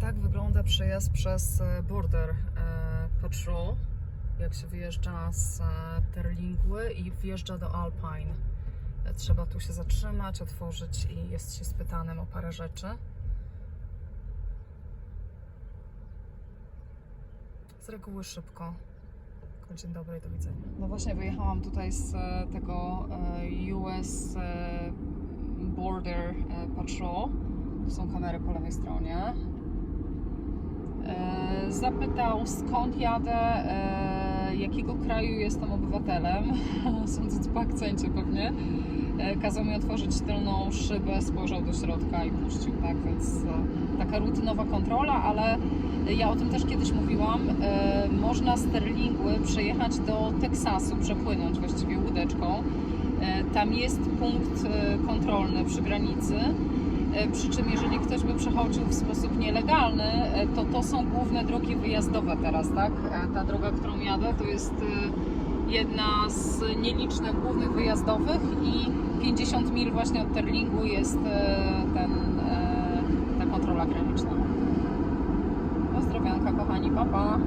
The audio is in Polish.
tak wygląda przejazd przez e, Border e, Patrol, jak się wyjeżdża z e, Terlingły i wjeżdża do Alpine. Trzeba tu się zatrzymać, otworzyć i jest się spytanym o parę rzeczy. Z reguły szybko. Dzień dobry do widzenia. No właśnie wyjechałam tutaj z tego US Border Patrol. Tu są kamery po lewej stronie. Zapytał skąd jadę, e, jakiego kraju jestem obywatelem, sądząc po akcencie pewnie. E, Kazał mi otworzyć tylną szybę, spojrzał do środka i puścił, tak, więc e, taka rutynowa kontrola, ale ja o tym też kiedyś mówiłam. Można z Sterlingły przejechać do Teksasu, przepłynąć właściwie łódeczką. Tam jest punkt kontrolny przy granicy. E, Przy czym, jeżeli ktoś by przechodził w sposób nielegalny, e, to to są główne drogi wyjazdowe teraz, tak? E, Ta droga, którą jadę, to jest jedna z nielicznych głównych wyjazdowych i 50 mil właśnie od Terlingu jest ten, ta kontrola graniczna. Pozdrowianka, kochani, papa. Pa.